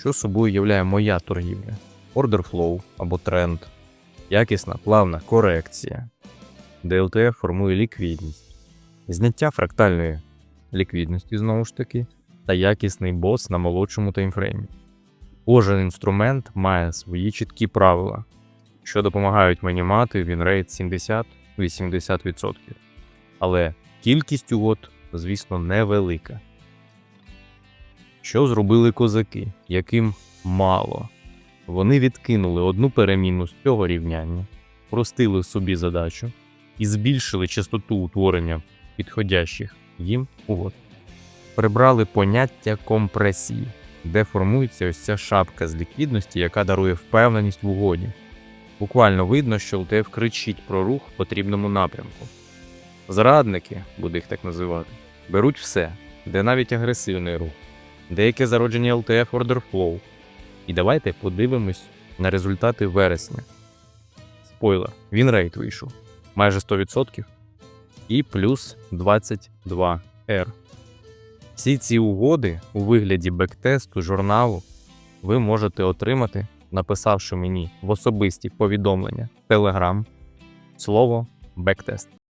що собою являє моя торгівля: order flow або тренд, якісна плавна корекція. ДЛТФ формує ліквідність, зняття фрактальної ліквідності знову ж таки, та якісний бос на молодшому таймфреймі. Кожен інструмент має свої чіткі правила, що допомагають мені мати вінрейт 70-80%. Але кількість угод, звісно, невелика. Що зробили козаки, яким мало? Вони відкинули одну перемінну з цього рівняння, простили собі задачу і збільшили частоту утворення підходящих їм угод. Прибрали поняття компресії, де формується ось ця шапка з ліквідності, яка дарує впевненість в угоді. Буквально видно, що ЛТФ кричить про рух в потрібному напрямку. Зрадники, буду їх так називати, беруть все, де навіть агресивний рух, деяке зародження LTF Order Flow. І давайте подивимось на результати вересня. Спойлер, він рейт вийшов майже 100% і плюс 22 R. Всі ці угоди у вигляді бектесту журналу ви можете отримати, написавши мені в особисті повідомлення Telegram слово бектест.